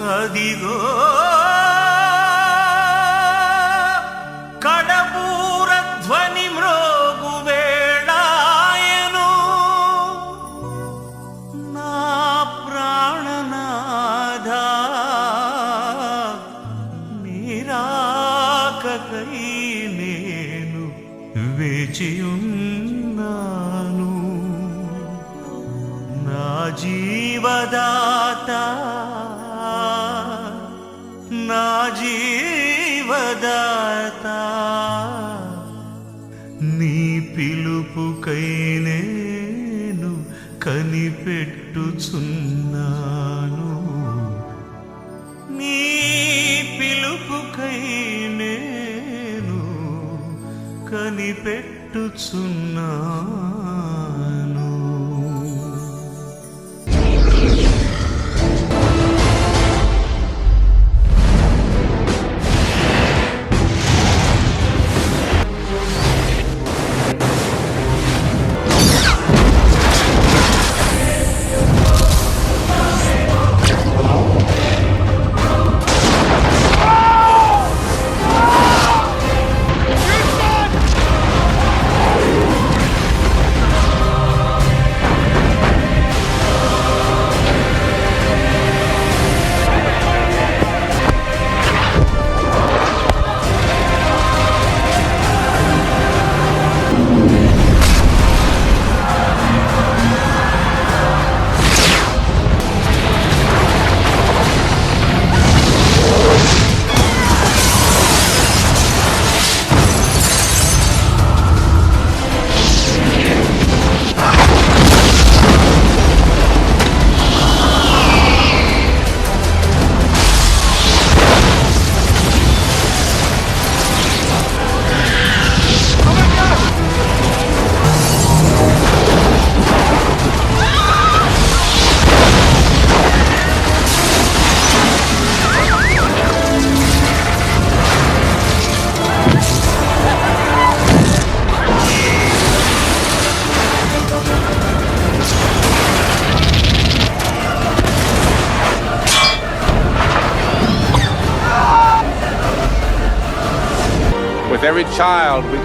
어디고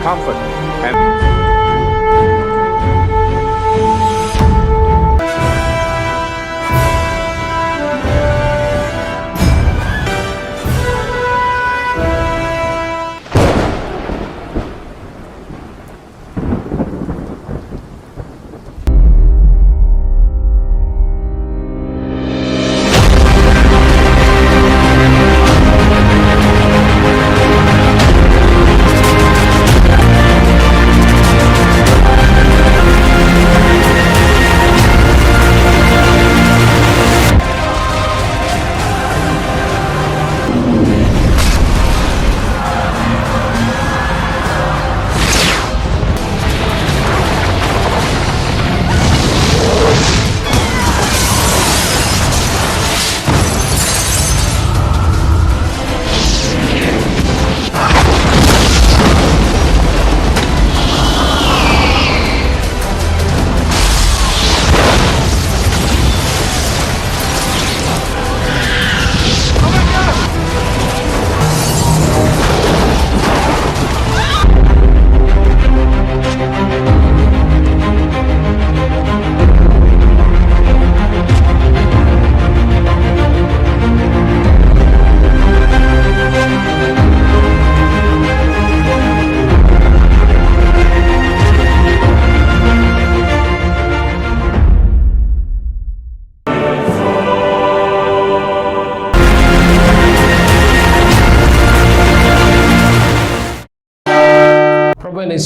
comfort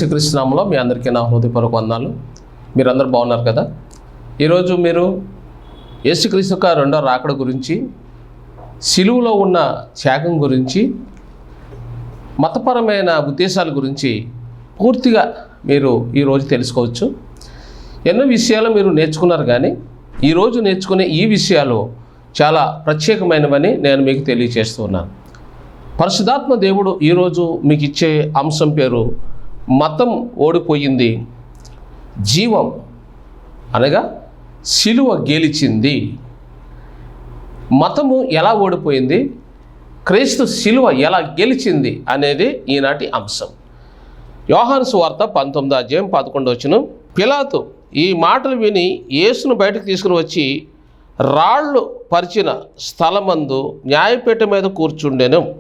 ప్రభు మీ అందరికీ నా హృదయపూర్వక వందాలు మీరందరూ బాగున్నారు కదా? ఈరోజు మీరు యేసుక్రీస్తు యొక్క రెండో రాకడ గురించి సిలువులో ఉన్న త్యాగం గురించి మతపరమైన ఉద్దేశాల గురించి పూర్తిగా మీరు ఈరోజు తెలుసుకోవచ్చు. ఎన్నో విషయాలు మీరు నేర్చుకున్నారు కానీ ఈరోజు నేర్చుకునే ఈ విషయాలు చాలా ప్రత్యేకమైనవని నేను మీకు తెలియజేస్తున్నాను పరిశుధాత్మ దేవుడు ఈరోజు మీకు ఇచ్చే అంశం పేరు మతం ఓడిపోయింది. జీవం అనగా సిలువ గెలిచింది. మతము ఎలా ఓడిపోయింది? క్రీస్తు శిలువ ఎలా గెలిచింది అనేది ఈనాటి అంశం. యోహాను సువార్త పంతొమ్మిది అధ్యాయం పదకొండు వచ్చిన పిలాతు ఈ మాటలు విని యేసును బయటకు తీసుకుని వచ్చి రాళ్ళు పరిచిన స్థలమందు న్యాయపీఠ మీద కూర్చుండెను.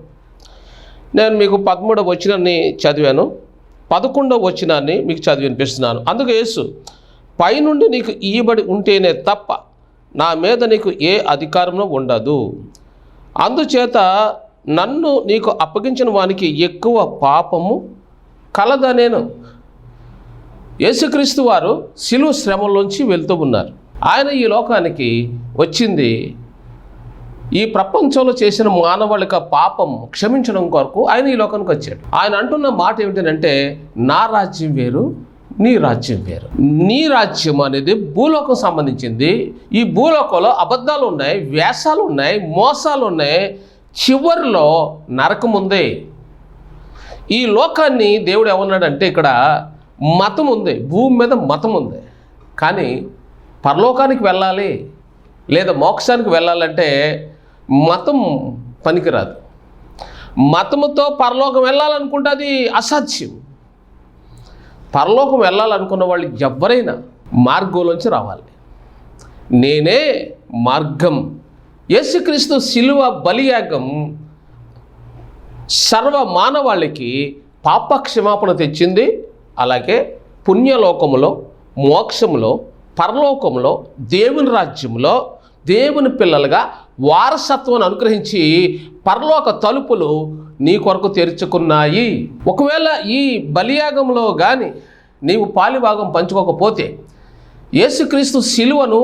నేను మీకు పదమూడవ వచ్చినని చదివాను. పదకొండవ వచనాన్ని మీకు చదివి వినిపిస్తున్నాను. అందుకు యేసు పైనుండి నీకు ఇయ్యబడి ఉంటేనే తప్ప నా మీద నీకు ఏ అధికారంలో ఉండదు. అందుచేత నన్ను నీకు అప్పగించిన వానికి ఎక్కువ పాపము కలదనేను యేసుక్రీస్తు వారు శిలువ శ్రమలోంచి వెళ్తూ ఉన్నారు. ఆయన ఈ లోకానికి వచ్చింది ఈ ప్రపంచంలో చేసిన మానవాళిక పాపం క్షమించడం కొరకు ఆయన ఈ లోకానికి వచ్చాడు. ఆయన అంటున్న మాట ఏమిటంటే నా రాజ్యం వేరు నీ రాజ్యం వేరు. నీ రాజ్యం అనేది భూలోకం సంబంధించింది. ఈ భూలోకంలో అబద్ధాలు ఉన్నాయి వేషాలు ఉన్నాయి మోసాలు ఉన్నాయి. చివరిలో నరకం ఉంది. ఈ లోకాన్ని దేవుడు ఏమన్నాడంటే ఇక్కడ మతం ఉంది భూమి మీద మతం ఉంది. కానీ పరలోకానికి వెళ్ళాలి లేదా మోక్షానికి వెళ్ళాలంటే మతం పనికిరాదు. మతముతో పరలోకం వెళ్ళాలనుకుంటే అది అసాధ్యం. పరలోకం వెళ్ళాలనుకున్న వాళ్ళు ఎవరైనా మార్గంలోంచి రావాలి. నేనే మార్గం యేసుక్రీస్తు శిలువ బలియాగం సర్వ మానవాళికి పాప క్షమాపణ తెచ్చింది. అలాగే పుణ్యలోకములో మోక్షములో పరలోకములో దేవుని రాజ్యంలో దేవుని పిల్లలుగా వారసత్వాన్ని అనుగ్రహించి పరలోక తలుపులు నీ కొరకు తెరుచుకున్నాయి. ఒకవేళ ఈ బలియాగంలో కానీ నీవు పాలిభాగం పంచుకోకపోతే యేసుక్రీస్తు శిలువను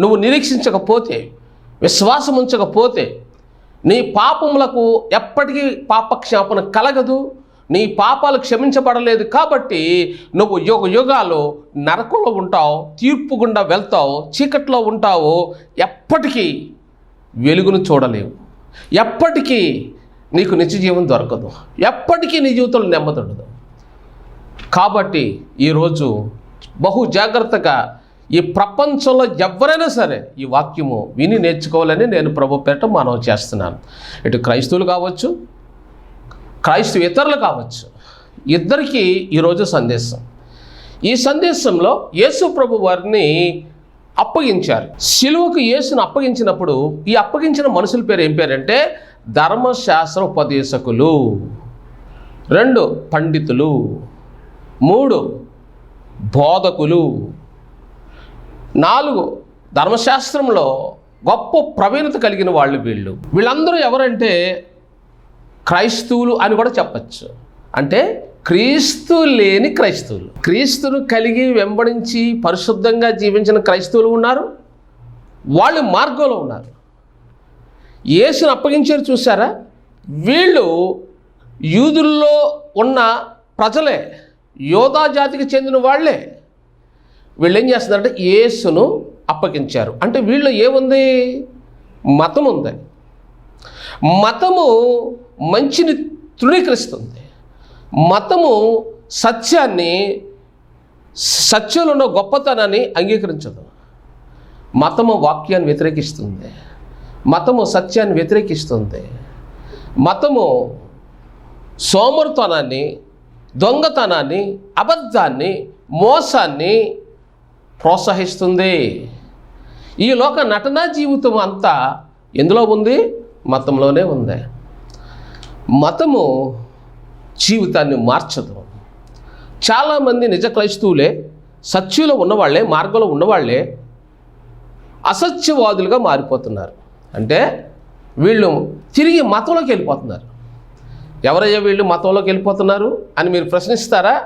నువ్వు నిరీక్షించకపోతే విశ్వాసం ఉంచకపోతే నీ పాపములకు ఎప్పటికీ పాపక్షాపణ కలగదు. నీ పాపాలు క్షమించబడలేదు కాబట్టి నువ్వు యుగ యుగాలు నరకంలో ఉంటావు తీర్పు గుండా వెళ్తావు చీకట్లో ఉంటావు. ఎప్పటికీ వెలుగును చూడలేవు. ఎప్పటికీ నీకు నిత్య జీవం దొరకదు. ఎప్పటికీ నీ జీవితంలో నెమ్మది ఉండదు. కాబట్టి ఈరోజు బహు జాగ్రత్తగా ఈ ప్రపంచంలో ఎవరైనా సరే ఈ వాక్యము విని నేర్చుకోవాలని నేను ప్రభు పేట మనవి చేస్తున్నాను. ఇటు క్రైస్తవులు కావచ్చు క్రైస్తవేతరులు కావచ్చు. ఇద్దరికీ ఈరోజు సందేశం. ఈ సందేశంలో యేసు ప్రభు వారిని అప్పగించారు. సిలువకు యేసును అప్పగించినప్పుడు ఈ అప్పగించిన మనుషుల పేరు ఏం పేరంటే? ధర్మశాస్త్ర ఉపదేశకులు. రెండు పండితులు. మూడు బోధకులు. నాలుగు ధర్మశాస్త్రంలో గొప్ప ప్రవీణత కలిగిన వాళ్ళు వీళ్ళు. వీళ్ళందరూ ఎవరంటే? క్రైస్తవులు అని కూడా చెప్పచ్చు. అంటే క్రీస్తు లేని క్రైస్తవులు. క్రీస్తును కలిగి వెంబడించి పరిశుద్ధంగా జీవించిన క్రైస్తవులు ఉన్నారు. వాళ్ళు మార్గంలో ఉన్నారు. యేసును అప్పగించారు చూసారా వీళ్ళు యూదుల్లో ఉన్న ప్రజలే. యోధా జాతికి చెందిన వాళ్ళే. వీళ్ళు ఏం చేస్తున్నారంటే యేసును అప్పగించారు. అంటే వీళ్ళు ఏముంది? మతం ఉంది మతము మంచిని తృణీకరిస్తుంది. మతము సత్యాన్ని సత్యంలో ఉన్న గొప్పతనాన్ని అంగీకరించదు. మతము వాక్యాన్ని వ్యతిరేకిస్తుంది. మతము సత్యాన్ని వ్యతిరేకిస్తుంది. మతము సోమరుతనాన్ని దొంగతనాన్ని అబద్ధాన్ని మోసాన్ని ప్రోత్సహిస్తుంది. ఈ లోక నటనా జీవితం అంతా ఎందులో ఉంది? మతంలోనే ఉంది. మతము జీవితాన్ని మార్చదు. చాలామంది నిజ క్రైస్తవులే సత్యులో ఉన్నవాళ్ళే మార్గంలో ఉన్నవాళ్ళే అసత్యవాదులుగా మారిపోతున్నారు. అంటే వీళ్ళు తిరిగి మతంలోకి వెళ్ళిపోతున్నారు. ఎవరయ్యా వీళ్ళు మతంలోకి వెళ్ళిపోతున్నారు అని మీరు ప్రశ్నిస్తారా?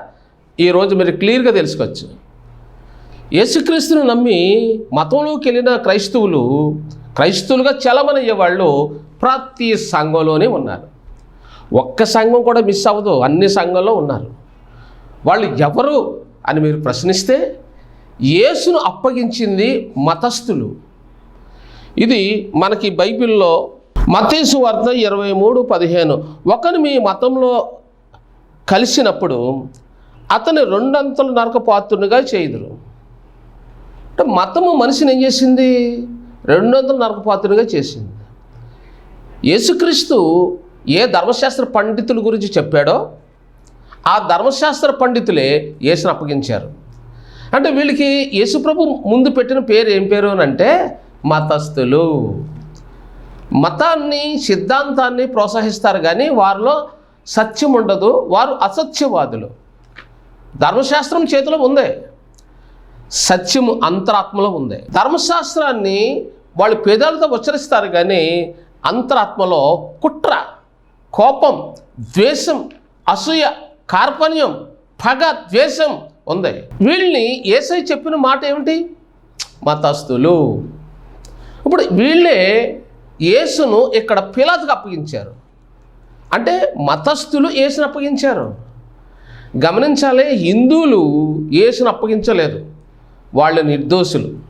ఈరోజు మీరు క్లియర్గా తెలుసుకోవచ్చు. యేసుక్రీస్తుని నమ్మి మతంలోకి వెళ్ళిన క్రైస్తవులు క్రైస్తవులుగా చలమనయ్యే వాళ్ళు ప్రతి సంఘంలోనే ఉన్నారు. ఒక్క సంఘం కూడా మిస్ అవ్వదు. అన్ని సంఘంలో ఉన్నారు. వాళ్ళు ఎవరు అని మీరు ప్రశ్నిస్తే యేసును అప్పగించింది మతస్థులు. ఇది మనకి బైబిల్లో మతేసు వార్త ఇరవై మూడు పదిహేను. ఒకరు మీ మతంలో కలిసినప్పుడు అతని రెండంతలు నరకపాత్రునిగా చేయుదురు. అంటే మతము మనిషిని ఏం చేసింది? రెండొందల నరకపాత్రునిగా చేసింది. యేసుక్రీస్తు ఏ ధర్మశాస్త్ర పండితుల గురించి చెప్పాడో ఆ ధర్మశాస్త్ర పండితులే యేసును అప్పగించారు. అంటే వీళ్ళకి యేసుప్రభు ముందు పెట్టిన పేరు ఏం పేరు అని అంటే మతస్థులు. మతాన్ని సిద్ధాంతాన్ని ప్రోత్సహిస్తారు కానీ వారిలో సత్యం ఉండదు వారు అసత్యవాదులు. ధర్మశాస్త్రం చేతిలో ఉంది. సత్యము అంతరాత్మలో ఉంది. ధర్మశాస్త్రాన్ని వాళ్ళు పేదాలతో ఉచ్చరిస్తారు కానీ అంతరాత్మలో కుట్ర కోపం ద్వేషం అసూయ కార్పణ్యం పగ ద్వేషం ఉంది. వీళ్ళని ఏసై చెప్పిన మాట ఏమిటి? మతస్థులు. ఇప్పుడు వీళ్ళే యేసును ఇక్కడ పిలాతుకు అప్పగించారు. అంటే మతస్థులు యేసును అప్పగించారు. గమనించాలి హిందువులు యేసును అప్పగించలేదు. వాళ్ళు నిర్దోషులు.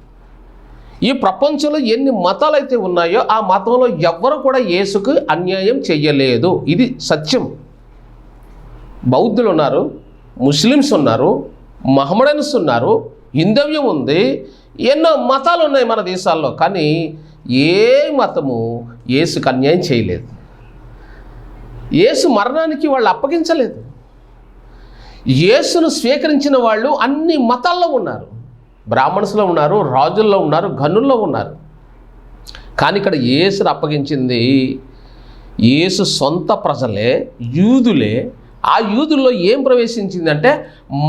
ఈ ప్రపంచంలో ఎన్ని మతాలు అయితే ఉన్నాయో ఆ మతంలో ఎవ్వరు కూడా యేసుకు అన్యాయం చెయ్యలేదు. ఇది సత్యం. బౌద్ధులు ఉన్నారు ముస్లిమ్స్ ఉన్నారు మహమ్మడన్స్ ఉన్నారు హిందవ్యం ఉంది ఎన్నో మతాలు ఉన్నాయి మన దేశాల్లో కానీ ఏ మతము యేసుకు అన్యాయం చేయలేదు. యేసు మరణానికి వాళ్ళు అప్పగించలేదు. యేసును స్వీకరించిన వాళ్ళు అన్ని మతాల్లో ఉన్నారు. బ్రాహ్మణ్స్లో ఉన్నారు రాజుల్లో ఉన్నారు గనుల్లో ఉన్నారు. కానీ ఇక్కడ యేసును అప్పగించింది యేసు సొంత ప్రజలే యూదులే. ఆ యూదుల్లో ఏం ప్రవేశించిందంటే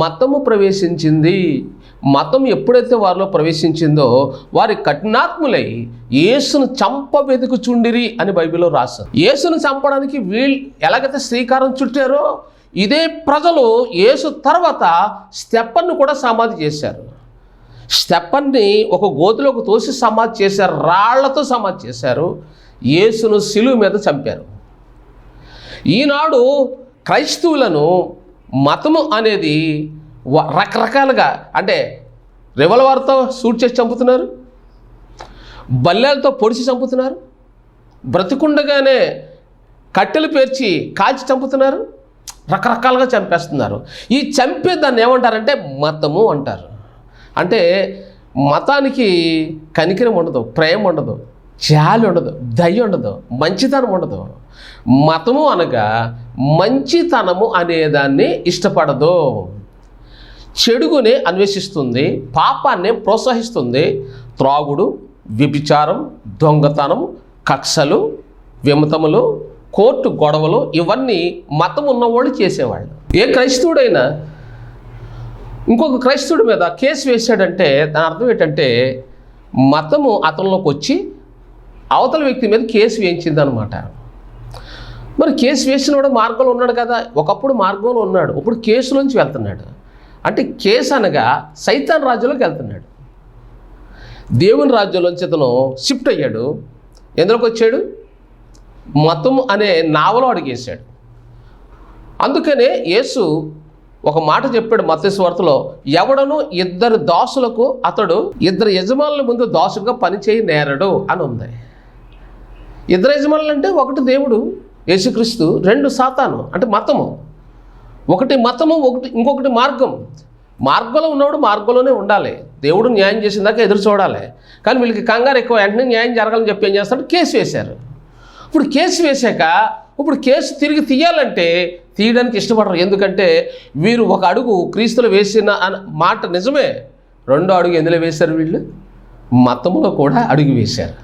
మతము ప్రవేశించింది. మతం ఎప్పుడైతే వారిలో ప్రవేశించిందో వారి కఠినాత్ములై యేసును చంప వెతుకుచుండిరి అని బైబిల్లో రాశారు. యేసును చంపడానికి వీళ్ళు ఎలాగైతే శ్రీకారం చుట్టారో ఇదే ప్రజలు యేసు తర్వాత స్టెప్పన్ను కూడా సమాధి చేశారు. స్టెప్పన్ని ఒక గోతులోకి తోసి సమాధి చేశారు రాళ్ళతో సమాధి చేశారు యేసును సిలువు మీద చంపారు. ఈనాడు క్రైస్తవులను మతము అనేది రకరకాలుగా అంటే రివల్వర్తో షూట్ చేసి చంపుతున్నారు బల్లెలతో పొడిచి చంపుతున్నారు బ్రతికుండగానే కట్టెలు పేర్చి కాల్చి చంపుతున్నారు రకరకాలుగా చంపేస్తున్నారు. ఈ చంపే దాన్ని ఏమంటారంటే మతము అంటారు. అంటే మతానికి కనికరం ఉండదు ప్రేమ ఉండదు జాలి ఉండదు దయ ఉండదు మంచితనం ఉండదు. మతము అనగా మంచితనము అనేదాన్ని ఇష్టపడదు. చెడుగునే అన్వేషిస్తుంది పాపాన్ని ప్రోత్సహిస్తుంది. త్రాగుడు వ్యభిచారం దొంగతనం కక్షలు విమతములు కోర్టు గొడవలు ఇవన్నీ మతం ఉన్నవాళ్ళు చేసేవాళ్ళు ఏ క్రైస్తవుడైనా ఇంకొక క్రైస్తవుడి మీద కేసు వేశాడంటే దాని అర్థం ఏంటంటే మతము అతనిలోకి వచ్చి అవతల వ్యక్తి మీద కేసు వేయించిందనమాట మరి కేసు వేసినవాడు మార్గంలో ఉన్నాడు కదా. ఒకప్పుడు మార్గంలో ఉన్నాడు. ఇప్పుడు కేసులోంచి వెళ్తున్నాడు. అంటే కేసు అనగా సైతాన్ రాజ్యంలోకి వెళ్తున్నాడు. దేవుని రాజ్యంలోంచి అతను షిఫ్ట్ అయ్యాడు. ఎందులోకి వచ్చాడు? మతం అనే నావలో అడిగేశాడు. అందుకనే యేసు ఒక మాట చెప్పాడు మత్స్వార్తలో ఎవడను ఇద్దరు దాసులకు అతడు ఇద్దరు యజమానుల ముందు దాసుగా పనిచేయి నేరడు అని ఉంది. ఇద్దరు యజమానులు అంటే ఒకటి దేవుడు యేసుక్రీస్తు రెండు సాతాను అంటే మతము. ఒకటి మతము ఒకటి ఇంకొకటి మార్గం. మార్గంలో ఉన్నవాడు మార్గంలోనే ఉండాలి. దేవుడు న్యాయం చేసిన దాకా ఎదురు చూడాలి. కానీ వీళ్ళకి కంగారు ఎక్కువ వెంటనే న్యాయం జరగాలని చెప్పి ఏం చేస్తాడు? కేసు వేశారు. ఇప్పుడు కేసు వేశాక ఇప్పుడు కేసు తిరిగి తీయాలంటే తీయడానికి ఇష్టపడరు. ఎందుకంటే వీరు ఒక అడుగు క్రీస్తులు వేసిన మాట నిజమే. రెండో అడుగు ఎందులో వేశారు వీళ్ళు? మతంలో కూడా అడుగు వేశారు.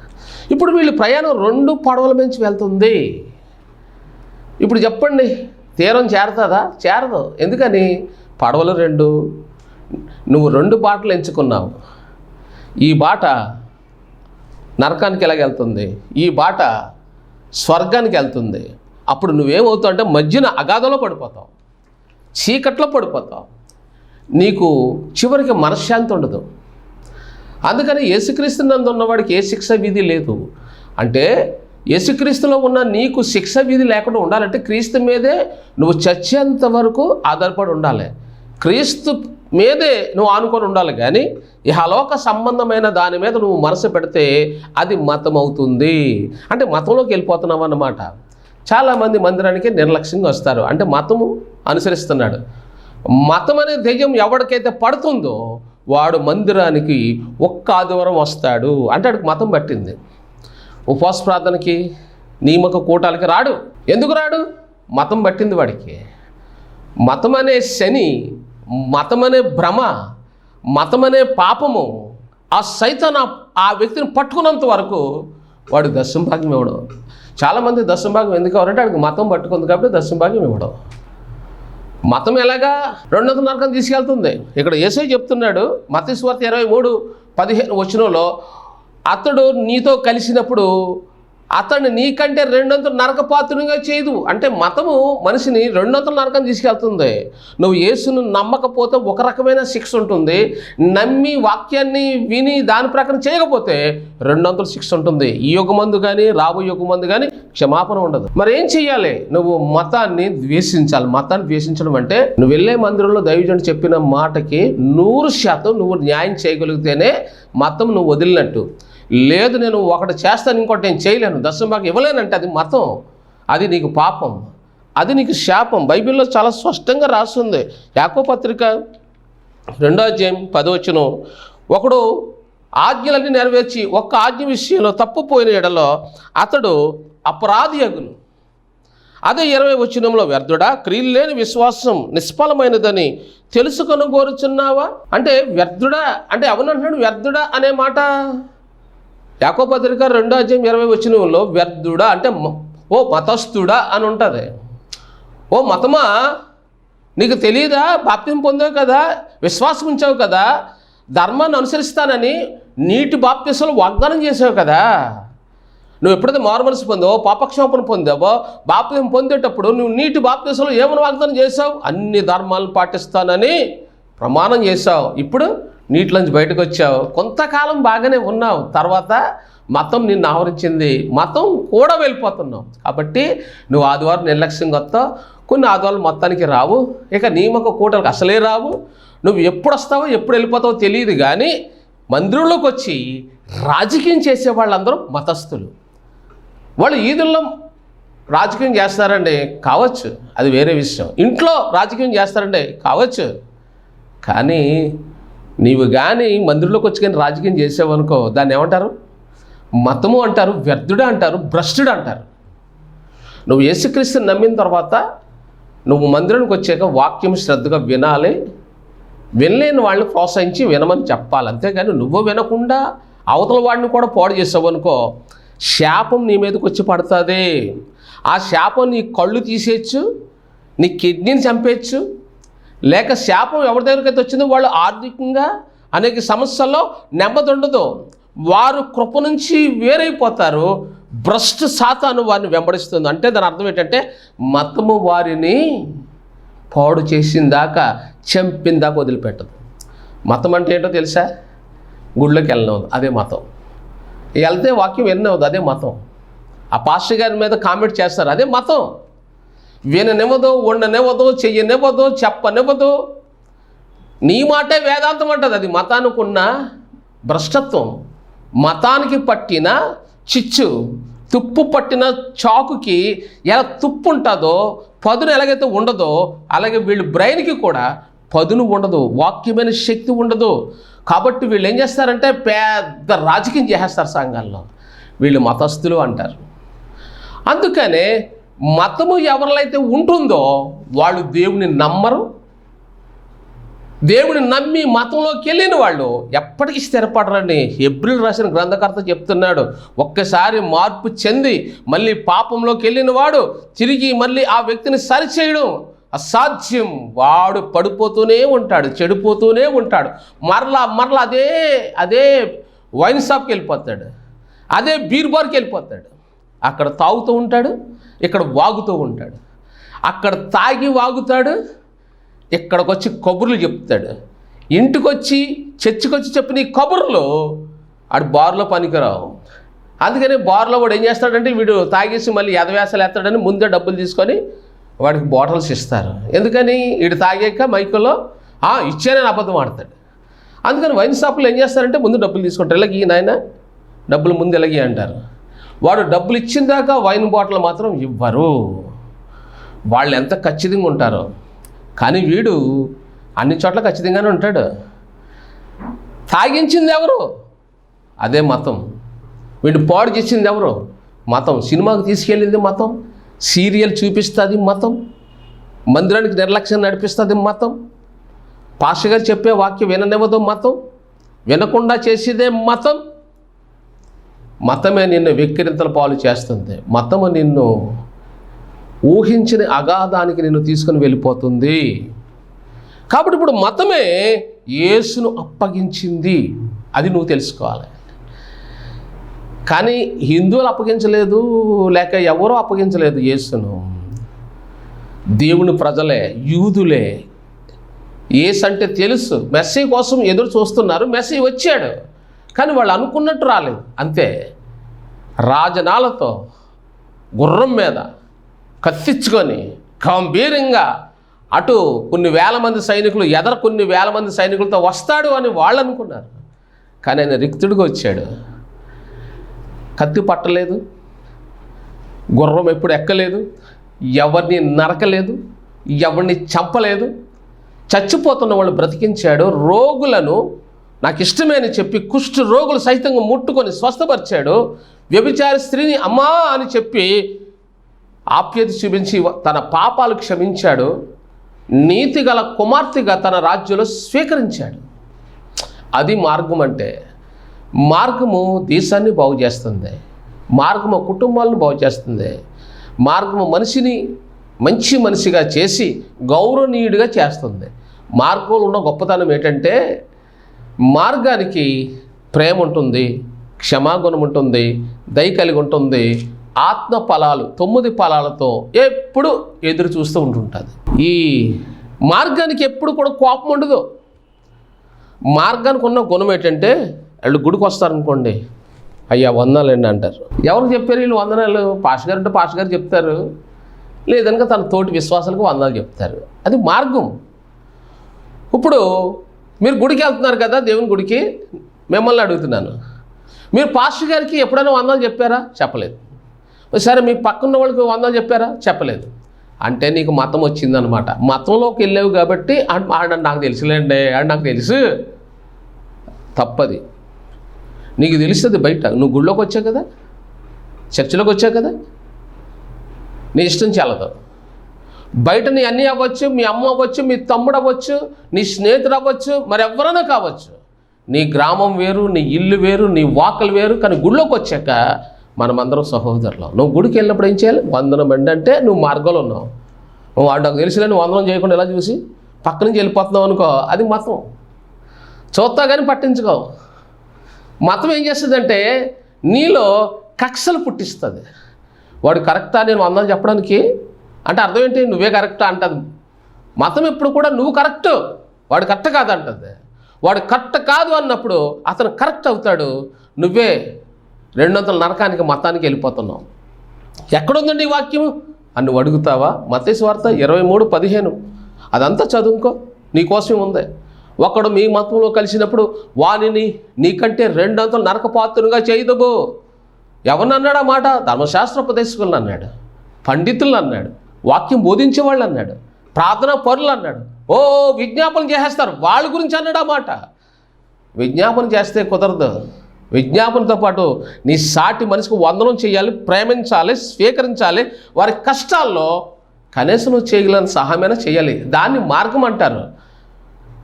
ఇప్పుడు వీళ్ళు ప్రయాణం రెండు పడవల మించి వెళ్తుంది. ఇప్పుడు చెప్పండి తీరం చేరుతుందా? చేరదు. ఎందుకని? పడవలు రెండు. నువ్వు రెండు బాటలు ఎంచుకున్నావు. ఈ బాట నరకానికి ఎలాగెళ్తుంది ఈ బాట స్వర్గానికి వెళ్తుంది. అప్పుడు నువ్వేమవుతావు అంటే మధ్యన అగాధంలో పడిపోతావు. చీకట్లో పడిపోతావు. నీకు చివరికి మనశ్శాంతి ఉండదు. అందుకని యేసుక్రీస్తు నందు ఉన్నవాడికి ఏ శిక్ష విధి లేదు. అంటే యేసుక్రీస్తులో ఉన్న నీకు శిక్ష విధి లేకుండా ఉండాలంటే క్రీస్తు మీదే నువ్వు చచ్చేంత వరకు ఆధారపడి ఉండాలి. క్రీస్తు మీదే నువ్వు ఆనుకొని ఉండాలి కానీ ఈ హలోక సంబంధమైన దాని మీద నువ్వు మనసు పెడితే అది మతం అవుతుంది అంటే మతంలోకి వెళ్ళిపోతున్నావు అన్నమాట. చాలామంది మందిరానికి నిర్లక్ష్యంగా వస్తారు. అంటే మతము అనుసరిస్తున్నాడు. మతం అనే దెయ్యం ఎవరికైతే పడుతుందో వాడు మందిరానికి ఒక్క ఆదివారం వస్తాడు. అంటే వాడికి మతం పట్టింది. ఉపవాస ప్రార్థనకి నియమక కూటాలకి రాడు. ఎందుకు రాడు? మతం పట్టింది వాడికి. మతం అనే శని మతం అనే భ్రమ మతం అనే పాపము ఆ సైతాన్ ఆ- ఆ వ్యక్తిని పట్టుకున్నంత వరకు వాడు దశం ఇవ్వడం. చాలామంది దశం భాగం ఎందుకు ఎవరంటే వాడికి మతం పట్టుకుంది కాబట్టి దశం భాగం ఇవ్వడం. మతం ఎలాగా? రెండొందల నరకం తీసుకెళ్తుంది. ఇక్కడ ఏసై చెప్తున్నాడు మతస్వార్త ఇరవై మూడు పదిహేను వచ్చినలో అతడు నీతో కలిసినప్పుడు అతన్ని నీకంటే రెండొంతులు నరకపాత్రునిగా చేయదు అంటే మతము మనిషిని రెండొంతులు నరకం తీసుకెళ్తుంది. నువ్వు యేసును నమ్మకపోతే ఒక రకమైన శిక్ష ఉంటుంది. నమ్మి వాక్యాన్ని విని దాని ప్రకారం చేయకపోతే రెండొంతుల శిక్ష ఉంటుంది. ఈ యుగమందు కానీ రాబో యుగమందు కానీ క్షమాపణ ఉండదు. మరి ఏం చెయ్యాలి? నువ్వు మతాన్ని ద్వేషించాలి. మతాన్ని ద్వేషించడం అంటే నువ్వు వెళ్ళే మందిరంలో దైవజుడు చెప్పిన మాటకి నూరు శాతం నువ్వు న్యాయం చేయగలిగితేనే మతం నువ్వు వదిలినట్టు. లేదు నేను ఒకటి చేస్తాను ఇంకోటి నేను చేయలేను. దర్శనం భాగం ఇవ్వలేనంటే అది మతం. అది నీకు పాపం. అది నీకు శాపం. బైబిల్లో చాలా స్పష్టంగా రాస్తుంది యాకో పత్రిక రెండో అధ్యాయం పదవచ్చును ఒకడు ఆజ్ఞలన్నీ నెరవేర్చి ఒక్క ఆజ్ఞ విషయంలో తప్పుపోయిన ఎడలో అతడు అపరాధి అగును. అదే ఇరవై వచనంలో వ్యర్థుడా క్రియలు లేని విశ్వాసం నిష్ఫలమైనదని తెలుసుకొని కోరుచున్నావా అంటే వ్యర్థుడా అంటే అవునంటున్నాడు వ్యర్థుడా అనే మాట. యాకోపత్రిక రెండో అధ్యాయం ఇరవై వచ్చినంలో వ్యర్థుడా అంటే ఓ మతస్థుడా అని ఉంటుంది. ఓ మతమా? నీకు తెలియదా బాప్తిం పొందావు కదా? విశ్వాసం ఉంచావు కదా? ధర్మాన్ని అనుసరిస్తానని నీటి బాప్తిసలు వాగ్దానం చేసావు కదా? నువ్వు ఎప్పుడైతే మారుమనసు పొందావో పాపక్షేపణ పొందావో బాప్తిసం పొందేటప్పుడు నువ్వు నీటి బాప్తిసలు ఏమని వాగ్దానం చేసావు? అన్ని ధర్మాలను పాటిస్తానని ప్రమాణం చేసావు. ఇప్పుడు నీటిలోంచి బయటకు వచ్చావు. కొంతకాలం బాగానే ఉన్నావు. తర్వాత మతం నిన్ను ఆవరించింది. మతం కూడా వెళ్ళిపోతున్నావు. కాబట్టి నువ్వు ఆదివారం నిర్లక్ష్యంగా వస్తావు కొన్ని ఆదివారాలు మొత్తానికి రావు. ఇక నియమక కూటలకు అసలే రావు. నువ్వు ఎప్పుడు వస్తావో ఎప్పుడు వెళ్ళిపోతావో తెలియదు కానీ మందిరంలోకి వచ్చి రాజకీయం చేసే వాళ్ళందరూ మతస్థులు. వాళ్ళు ఈదుల్లో రాజకీయం చేస్తారండి కావచ్చు. అది వేరే విషయం. ఇంట్లో రాజకీయం చేస్తారండి కావచ్చు. కానీ నీవు కానీ మందిరంలోకి వచ్చి కానీ రాజకీయం చేసావనుకో దాన్ని ఏమంటారు? మతము అంటారు వ్యర్థుడు అంటారు భ్రష్టుడు అంటారు. నువ్వు యేసుక్రీస్తుని నమ్మిన తర్వాత నువ్వు మందిరానికి వచ్చాక వాక్యం శ్రద్ధగా వినాలి. వినలేని వాళ్ళని ప్రోత్సహించి వినమని చెప్పాలి. అంతేగాని నువ్వు వినకుండా అవతల వాడిని కూడా పాడు చేసావు అనుకో శాపం నీ మీదకి వచ్చి పడుతుంది. ఆ శాపం నీ కళ్ళు తీసేయచ్చు నీ కిడ్నీని చంపేయచ్చు లేక శాపం ఎవరి దగ్గరికైతే వచ్చిందో వాళ్ళు ఆర్థికంగా అనేక సమస్యల్లో నెమ్మది ఉండదు వారు కృప నుంచి వేరైపోతారు. భ్రష్ట సాతాను వారిని వెంబడిస్తుంది. అంటే దాని అర్థం ఏంటంటే మతము వారిని పాడు చేసిన దాకా చంపిన దాకా వదిలిపెట్టదు. మతం అంటే ఏంటో తెలుసా? గుళ్ళోకి వెళ్ళినవద్దు అదే మతం. వెళ్తే వాక్యం వినవద్దు అదే మతం. ఆ పాస్టర్ గారి మీద కామెంట్ చేస్తారు. అదే మతం. విననివ్వదు ఉండనివ్వదు చెయ్యనివ్వదు చెప్పనివ్వదు. నీ మాటే వేదాంతం అంటది. అది మతానికి ఉన్న భ్రష్టత్వం. మతానికి పట్టిన చిచ్చు తుప్పు పట్టిన చాకుకి ఎలా తుప్పు ఉంటుందో పదును ఎలాగైతే ఉండదో అలాగే వీళ్ళు బ్రెయిన్కి కూడా పదును ఉండదు వాక్యమైన శక్తి ఉండదు. కాబట్టి వీళ్ళు ఏం చేస్తారంటే పెద్ద రాజకీయం చేసేస్తారు సంఘాల్లో. వీళ్ళు మతస్థులు అంటారు. అందుకనే మతము ఎవరిలైతే ఉంటుందో వాళ్ళు దేవుని నమ్మరు. దేవుని నమ్మి మతంలోకి వెళ్ళిన వాళ్ళు ఎప్పటికీ స్థిరపడరని ఎబ్రిల్ రాసిన గ్రంథకర్త చెప్తున్నాడు. ఒక్కసారి మార్పు చెంది మళ్ళీ పాపంలోకి వెళ్ళిన వాడు తిరిగి మళ్ళీ ఆ వ్యక్తిని సరిచేయడం అసాధ్యం. వాడు పడిపోతూనే ఉంటాడు చెడిపోతూనే ఉంటాడు. మరలా మరలా అదే అదే వైన్ షాప్కి వెళ్ళిపోతాడు. అదే బీర్ బార్కి వెళ్ళిపోతాడు. అక్కడ తాగుతూ ఉంటాడు ఇక్కడ వాగుతూ ఉంటాడు. అక్కడ తాగి వాగుతాడు ఇక్కడికి వచ్చి కబుర్లు చెప్తాడు. ఇంటికొచ్చి చర్చికొచ్చి చెప్పిన ఈ కబుర్లు ఆడు బార్లో పనికిరావు. అందుకని బార్లో వాడు ఏం చేస్తాడంటే వీడు తాగేసి మళ్ళీ ఎదవేసలు ఎత్తాడని ముందే డబ్బులు తీసుకొని వాడికి బాటిల్స్ ఇస్తారు. ఎందుకని? వీడు తాగాక మైకులో "ఆ, ఇచ్చానని అబద్ధం ఆడతాడు అందుకని వైన్ షాపులు ఏం చేస్తారంటే ముందు డబ్బులు తీసుకుంటారు. ఇలాగ ఈ నాయన? డబ్బులు ముందు ఇలాగే అంటారు? వాడు డబ్బులు ఇచ్చిన దాకా వైన్ బాటిల్ మాత్రం ఇవ్వరు. వాళ్ళు ఎంత ఖచ్చితంగా ఉంటారో. కానీ వీడు అన్ని చోట్ల ఖచ్చితంగానే ఉంటాడు. తాగించింది ఎవరు? అదే మతం. వీడు పాడు చేసింది ఎవరు? మతం. సినిమాకి తీసుకెళ్ళింది మతం. సీరియల్ చూపిస్తుంది మతం. మందిరానికి నిర్లక్ష్యం నడిపిస్తుంది మతం. పాస్టర్ గారు చెప్పే వాక్యం విననివ్వదు మతం. వినకుండా చేసేదే మతం. మతమే నిన్ను వెక్కిరింతల పాలు చేస్తుంది. మతము నిన్ను ఊహించిన అగాధానికి నిన్ను తీసుకుని వెళ్ళిపోతుంది. కాబట్టి ఇప్పుడు మతమే యేసును అప్పగించింది. అది నువ్వు తెలుసుకోవాలి. కానీ హిందువులు అప్పగించలేదు లేక ఎవరో అప్పగించలేదు యేసును. దేవుని ప్రజలే యూదులే. ఏసు అంటే తెలుసు. మెస్సీ కోసం ఎదురు చూస్తున్నారు. మెస్సీ వచ్చాడు. కానీ వాళ్ళు అనుకున్నట్టు రాలేదు. అంతే. రాజనాలతో గుర్రం మీద కత్తిచ్చుకొని గంభీరంగా అటు కొన్ని వేల మంది సైనికులు ఎదర కొన్ని వేల మంది సైనికులతో వస్తాడు అని వాళ్ళు అనుకున్నారు. కానీ ఆయన రిక్తుడిగా వచ్చాడు. కత్తి పట్టలేదు. గుర్రం ఎప్పుడు ఎక్కలేదు. ఎవరిని నరకలేదు. ఎవరిని చంపలేదు. చచ్చిపోతున్న వాళ్ళు బ్రతికించాడు. రోగులను నాకు ఇష్టమే అని చెప్పి కుష్ఠ రోగులు సైతంగా ముట్టుకొని స్వస్థపరిచాడు. వ్యభిచారి స్త్రీని అమ్మా అని చెప్పి ఆప్యత చూపించి తన పాపాలు క్షమించాడు. నీతిగల కుమార్తెగా తన రాజ్యంలో స్వీకరించాడు. అది మార్గం అంటే మార్గము దేశాన్ని బాగు చేస్తుంది. మార్గము కుటుంబాలను బాగు చేస్తుంది. మార్గము మనిషిని మంచి మనిషిగా చేసి గౌరవనీయుడిగా చేస్తుంది. మార్గంలో ఉన్న గొప్పతనం ఏంటంటే మార్గానికి ప్రేమ ఉంటుంది క్షమాగుణం ఉంటుంది దయ కలిగి ఉంటుంది ఆత్మ ఫలాలు తొమ్మిది ఫలాలతో ఎప్పుడు ఎదురు చూస్తూ ఉంటుంటుంది. ఈ మార్గానికి ఎప్పుడు కూడా కోపం ఉండదు. మార్గానికి ఉన్న గుణం ఏంటంటే వాళ్ళు గుడికి వస్తారనుకోండి అయ్యా వందనాలండి అంటారు. ఎవరికి చెప్పారు వీళ్ళు వందనాలు? పాష గారు అంటే పాష గారు చెప్తారు. లేదనక తన తోటి విశ్వాసాలకు వందనాలు చెప్తారు. అది మార్గం. ఇప్పుడు మీరు గుడికి వెళ్తున్నారు కదా దేవుని గుడికి మిమ్మల్ని అడుగుతున్నాను. మీరు పాస్టర్ గారికి ఎప్పుడైనా వందలు చెప్పారా? చెప్పలేదు. సరే మీ పక్కన వాళ్ళకి వందలు చెప్పారా? చెప్పలేదు. అంటే నీకు మతం వచ్చిందనమాట మతంలోకి వెళ్ళావు కాబట్టి ఆడ నాకు తెలుసులేండి ఆడ నాకు తెలుసు. తప్పది. నీకు తెలుస్తుంది బయట. నువ్వు గుళ్ళోకి వచ్చావు కదా? చర్చిలోకి వచ్చావు కదా? నీ ఇష్టం చెల్లదు. బయట నీ అన్నీ అవ్వచ్చు మీ అమ్మ అవ్వచ్చు మీ తమ్ముడు అవ్వచ్చు నీ స్నేహితుడు అవ్వచ్చు మరి ఎవరైనా కావచ్చు. నీ గ్రామం వేరు నీ ఇల్లు వేరు నీ వాకలు వేరు కానీ గుళ్ళోకి వచ్చాక మనమందరం సహోదరులు. నువ్వు గుడికి వెళ్ళినప్పుడు ఏం చేయాలి? వందనం బండి అంటే నువ్వు మార్గంలో ఉన్నావు. నువ్వు వాడు నాకు తెలిసిన నువ్వు వందనం చేయకుండా ఎలా చూసి? పక్క నుంచి వెళ్ళిపోతున్నావు అనుకో అది మతం. చూస్తా కానీ పట్టించుకో మతం ఏం చేస్తుందంటే నీలో కక్షలు పుట్టిస్తుంది. వాడు కరెక్టా? నేను వందనం చెప్పడానికి అంటే అర్థం ఏంటి? నువ్వే కరెక్ట్ అంటది. మతం ఎప్పుడు కూడా నువ్వు కరెక్ట్ వాడు కరెక్ట్ కాదు అంటది. వాడు కరెక్ట్ కాదు అన్నప్పుడు అతను కరెక్ట్ అవుతాడు. నువ్వే రెండొందల నరకానికి మతానికి వెళ్ళిపోతున్నావు. ఎక్కడుందండి ఈ వాక్యం అని నువ్వు అడుగుతావా? మతేసు వార్త ఇరవై మూడు పదిహేను. అదంతా చదువుకో. నీకోసం ఉంది. ఒకడు మీ మతంలో కలిసినప్పుడు వానిని నీకంటే రెండొందలు నరకపాత్రునిగా చేయదుబో ఎవరిని అన్నాడు మాట? ధర్మశాస్త్ర ఉపదేశకులను అన్నాడు. పండితులను అన్నాడు. వాక్యం బోధించేవాళ్ళు అన్నాడు ప్రార్థనా పరులు అన్నాడు ఓ విజ్ఞాపన చేసేస్తారు. వాళ్ళ గురించి అన్నాడు ఆ మాట. విజ్ఞాపన చేస్తే కుదరదు. విజ్ఞాపనతో పాటు నీ సాటి మనిషికి వందనం చేయాలి ప్రేమించాలి స్వీకరించాలి. వారి కష్టాల్లో కనీసం నువ్వు చేయగలని సహాయమైనా చేయాలి. దాన్ని మార్గం అంటారు.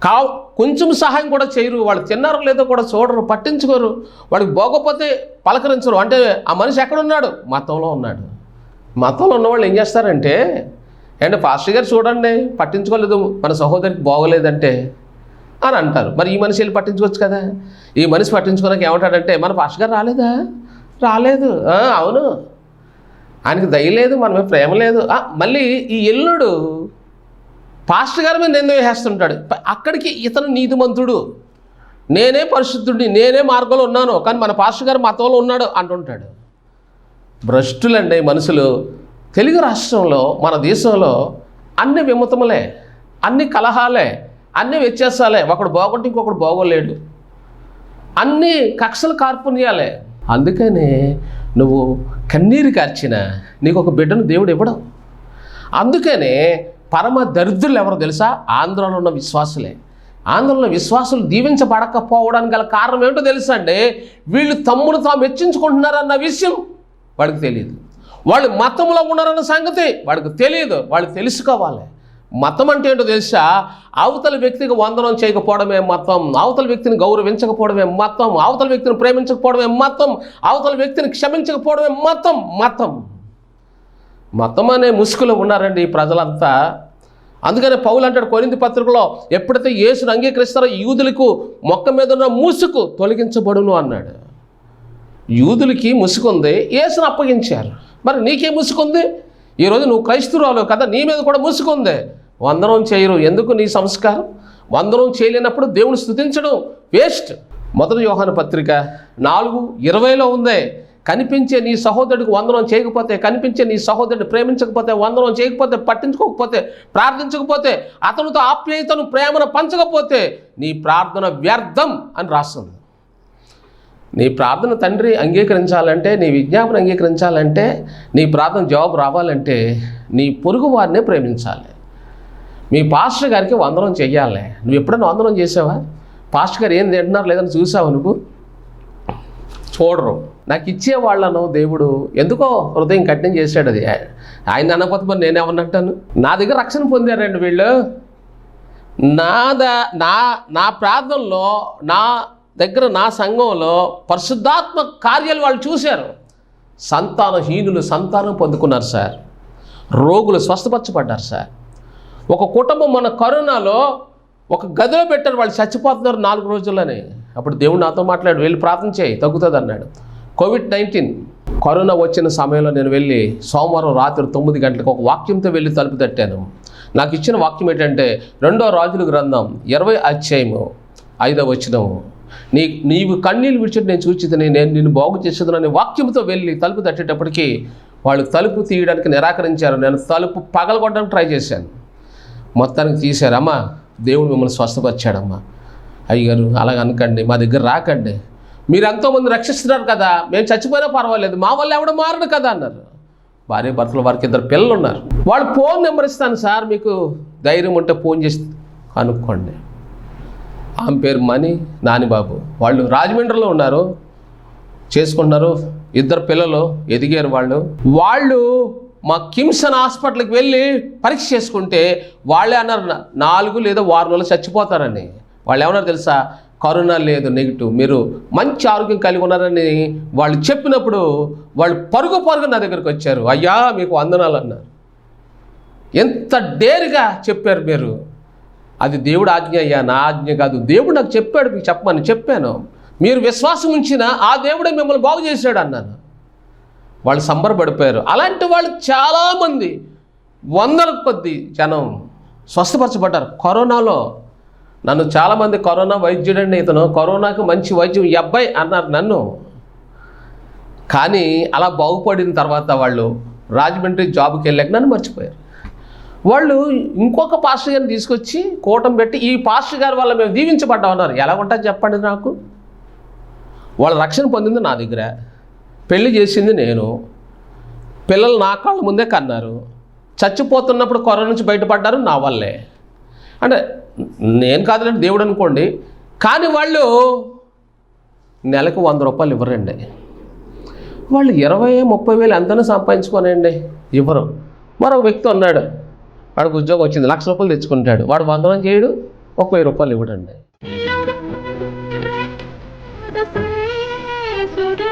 కా కొంచెం సహాయం కూడా చేయరు. వాళ్ళు తిన్నారో లేదో కూడా చూడరు పట్టించుకోరు. వాడికి పోకపోతే పలకరించరు. అంటే ఆ మనిషి ఎక్కడున్నాడు? మతంలో ఉన్నాడు. మతంలో ఉన్నవాళ్ళు ఏం చేస్తారంటే అండ్ పాస్టర్ గారు చూడండి పట్టించుకోలేదు మన సహోదరికి బాగోలేదంటే అని అంటారు. మరి ఈ మనిషి వెళ్ళి పట్టించుకోవచ్చు కదా. ఈ మనిషి పట్టించుకోడానికి ఏమంటాడంటే మన పాస్టర్ గారు రాలేదా? రాలేదు. అవును. ఆయనకి దయ లేదు మనమే ప్రేమ లేదు. మళ్ళీ ఈ ఎల్లుడు పాస్టర్ గారి మీద నింద వేసేస్తుంటాడు? అక్కడికి ఇతను నీతిమంతుడు. నేనే పరిశుద్ధుడిని నేనే మార్గంలో ఉన్నాను కానీ మన పాస్టర్ గారు మతంలో ఉన్నాడు అంటుంటాడు. భ్రష్టులండి మనుషులు. తెలుగు రాష్ట్రంలో మన దేశంలో అన్ని విమతములే అన్ని కలహాలే అన్ని వ్యత్యాసాలే. ఒకడు బాగుంటే ఇంకొకడు బాగోలేడు. అన్ని కక్షల కార్పుణ్యాలే. అందుకనే నువ్వు కన్నీరు కార్చిన నీకు ఒక బిడ్డను దేవుడు ఇవ్వడం. అందుకనే పరమ దరిద్రులు ఎవరో తెలుసా? ఆంధ్రలో ఉన్న విశ్వాసులే. ఆంధ్రలో విశ్వాసులు దీవించబడకపోవడానికి గల కారణం ఏమిటో తెలుసా అండి? వీళ్ళు తమ్ముడు తాము హెచ్చించుకుంటున్నారన్న విషయం. వాడికి తెలియదు వాళ్ళు మతంలో ఉన్నారన్న సంగతి వాడికి తెలియదు వాళ్ళు తెలుసుకోవాలి మతం అంటే ఏంటో తెలుసా? అవతల వ్యక్తికి వందనం చేయకపోవడమే మతం. అవతల వ్యక్తిని గౌరవించకపోవడమే మతం. అవతల వ్యక్తిని ప్రేమించకపోవడమే మతం. అవతల వ్యక్తిని క్షమించకపోవడమే మతం. మతం. మతం అనే ముసుగులో ఉన్నారండి ఈ ప్రజలంతా. అందుకనే పౌలు అంటాడు కొరింది పత్రికలో ఎప్పుడైతే యేసును అంగీకరిస్తారో యూదులకు మొక్క మీద ఉన్న ముసుకు తొలగించబడును అన్నాడు. యూదులకి ముసుగుంది యేసును అప్పగించారు. మరి నీకే ముసుగుంది ఈరోజు నువ్వు క్రైస్తురాలు కదా నీ మీద కూడా ముసుగుంది వందనం చేయరు. ఎందుకు నీ సంస్కారం? వందనం చేయలేనప్పుడు దేవుని స్థుతించడం వేస్ట్. మొదటి యోహాను పత్రిక నాలుగు ఇరవైలో ఉంది. కనిపించే నీ సహోదరుడికి వందనం చేయకపోతే కనిపించే నీ సహోదరుడిని ప్రేమించకపోతే వందనం చేయకపోతే పట్టించుకోకపోతే ప్రార్థించకపోతే అతనితో ఆప్యాయతను ప్రేమను పంచకపోతే నీ ప్రార్థన వ్యర్థం అని రాస్తుంది. నీ ప్రార్థన తండ్రి అంగీకరించాలంటే నీ విజ్ఞాపన అంగీకరించాలంటే నీ ప్రార్థన జవాబు రావాలంటే నీ పొరుగు వారినే ప్రేమించాలి. మీ పాస్టర్ గారికి వందనం చెయ్యాలి. నువ్వు ఎప్పుడైనా వందనం చేసావా? పాస్టర్ గారు ఏం తింటున్నారు లేదని చూసావు నువ్వు? చూడరు. నాకు ఇచ్చే వాళ్ళను దేవుడు ఎందుకో హృదయం కఠినం చేశాడు అది. ఆయన అనకపోతే మరి నేనేమన్నట్టాను నా దగ్గర రక్షణ పొందారండి వీళ్ళు. నా ద నా నా ప్రార్థనలో నా దగ్గర నా సంఘంలో పరిశుద్ధాత్మ కార్యాలు వాళ్ళు చూశారు. సంతానహీనులు సంతానం పొందుకున్నారు సార్. రోగులు స్వస్థపరచబడ్డారు సార్. ఒక కుటుంబం మన కరోనాలో ఒక గదిలో పెట్టారు వాళ్ళు చచ్చిపోతున్నారు నాలుగు రోజుల్లోనే. అప్పుడు దేవుడు నాతో మాట్లాడు వెళ్ళి ప్రార్థన చేయి తగ్గుతుంది అన్నాడు. Covid nineteen. కరోనా వచ్చిన సమయంలో నేను వెళ్ళి సోమవారం రాత్రి తొమ్మిది గంటలకు ఒక వాక్యంతో వెళ్ళి తలుపు తట్టాను. నాకు ఇచ్చిన వాక్యం ఏంటంటే రెండో రాజుల గ్రంథం ఇరవై అధ్యాయము ఐదవ వచ్చినము నీ నీవు కన్నీళ్ళు విడిచిട്ട് నేను చూచిదని నేను నిన్ను బాగు చేసేదనని వాక్యంతో వెళ్ళి తలుపు తట్టేటప్పటికీ వాళ్ళు తలుపు తీయడానికి నిరాకరించారు. నేను తలుపు పగలగొట్టడానికి ట్రై చేశాను. మొత్తానికి తీశారమ్మా దేవుడు మిమ్మల్ని స్వస్థపరిచాడమ్మా. అయ్యగారు అలాగ అనకండి మా దగ్గర రాకండి. మీరు ఎంతోమంది రక్షిస్తున్నారు కదా మేము చచ్చిపోయినా పర్వాలేదు మా వల్ల ఎవడ మారడు కదా అన్నారు. భార్య భర్తలు వారికి ఇద్దరు పిల్లలు ఉన్నారు వాళ్ళు ఫోన్ నెంబర్ ఇస్తాను సార్ మీకు ధైర్యం ఉంటే ఫోన్ చేసి కనుక్కోండి. ఆమె పేరు మణి నానిబాబు. వాళ్ళు రాజమండ్రిలో ఉన్నారు. చేసుకుంటున్నారు. ఇద్దరు పిల్లలు ఎదిగారు వాళ్ళు. వాళ్ళు మా కిమ్సన్ హాస్పిటల్కి వెళ్ళి పరీక్ష చేసుకుంటే వాళ్ళే అన్నారు నాలుగు లేదా వారు నెలలు చచ్చిపోతారని. వాళ్ళు ఏమన్నారు తెలుసా? కరోనా లేదు నెగిటివ్. మీరు మంచి ఆరోగ్యం కలిగి ఉన్నారని వాళ్ళు చెప్పినప్పుడు వాళ్ళు పరుగు పరుగు నా దగ్గరికి వచ్చారు. అయ్యా మీకు వందనాలు అన్నారు. ఎంత డేరుగా చెప్పారు మీరు. అది దేవుడు ఆజ్ఞ అయ్యా నా ఆజ్ఞ కాదు. దేవుడు నాకు చెప్పాడు మీకు చెప్పమని చెప్పాను. మీరు విశ్వాసం ఉంచిన ఆ దేవుడే మిమ్మల్ని బాగు చేశాడు అన్నాను. వాళ్ళు సంబరపడిపోయారు. అలాంటి వాళ్ళు చాలామంది వందల కొద్ది జనం స్వస్థపరచబడ్డారు. కరోనాలో నన్ను చాలామంది కరోనా వైద్యుడండి ఇతను కరోనాకు మంచి వైద్యం ఈ అబ్బాయి అన్నారు నన్ను. కానీ అలా బాగుపడిన తర్వాత వాళ్ళు రాజమండ్రి జాబ్కి వెళ్ళాక నన్ను మర్చిపోయారు. వాళ్ళు ఇంకొక పాస్టర్ గారిని తీసుకొచ్చి కూటం పెట్టి ఈ పాస్టర్ గారి వల్ల మేము దీవించబడ్డా ఉన్నారు ఎలా ఉంటుంది చెప్పండి నాకు? వాళ్ళ రక్షణ పొందింది నా దగ్గర. పెళ్ళి చేసింది నేను. పిల్లలు నా కాళ్ళ ముందే కన్నారు. చచ్చిపోతున్నప్పుడు కరోనా నుంచి బయటపడ్డారు నా వల్లే. అంటే నేను కాదులేండి దేవుడు అనుకోండి. కానీ వాళ్ళు నెలకు వంద రూపాయలు ఇవ్వరండి. వాళ్ళు ఇరవై ముప్పై వేలు ఎంతనో సంపాదించుకోనండి ఇవ్వరు. మరొక వ్యక్తి ఉన్నాడు. వాడికి ఉద్యోగం వచ్చింది లక్ష రూపాయలు తెచ్చుకుంటాడు. వాడు వందనం చేయడు ఒక వెయ్యి రూపాయలు ఇవ్వడండి. సుడు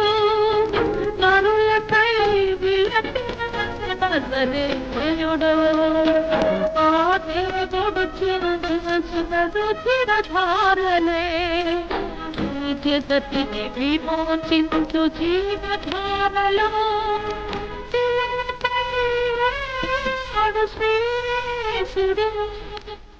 never face it again.